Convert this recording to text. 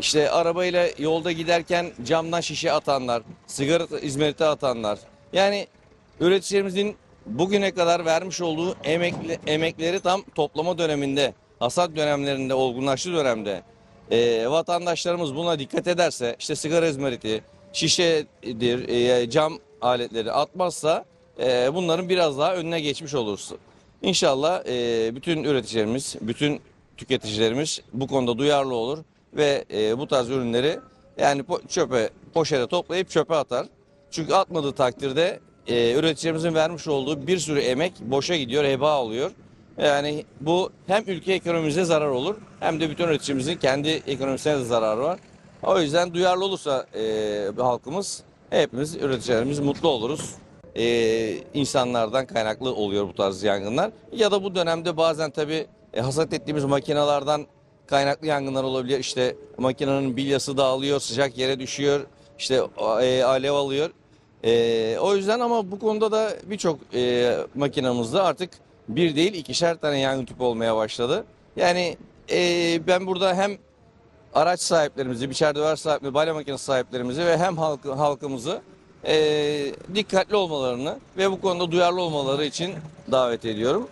işte arabayla yolda giderken camdan şişe atanlar, sigara izmariti atanlar. Yani üreticilerimizin bugüne kadar vermiş olduğu emekli, emekleri tam toplama döneminde, hasat dönemlerinde, olgunlaştığı dönemde e, vatandaşlarımız buna dikkat ederse işte sigara izmariti, şişedir, e, cam aletleri atmazsa e, bunların biraz daha önüne geçmiş oluruz. İnşallah e, bütün üreticilerimiz, bütün tüketicilerimiz bu konuda duyarlı olur ve e, bu tarz ürünleri yani po- çöpe, poşete toplayıp çöpe atar. Çünkü atmadığı takdirde e, üreticilerimizin vermiş olduğu bir sürü emek boşa gidiyor, heba oluyor. Yani bu hem ülke ekonomimize zarar olur hem de bütün üreticimizin kendi ekonomisine de zararı var. O yüzden duyarlı olursa e, halkımız hepimiz üreticilerimiz mutlu oluruz. E, insanlardan kaynaklı oluyor bu tarz yangınlar. Ya da bu dönemde bazen tabii e, hasat ettiğimiz makinelerden kaynaklı yangınlar olabiliyor. İşte makinenin bilyası dağılıyor, sıcak yere düşüyor, işte e, alev alıyor. E, o yüzden ama bu konuda da birçok e, makinamızda artık bir değil ikişer tane yangın tüpü olmaya başladı. Yani e, ben burada hem araç sahiplerimizi, biçer döver sahipleri, balya makinesi sahiplerimizi ve hem halkı, halkımızı e, dikkatli olmalarını ve bu konuda duyarlı olmaları için davet ediyorum.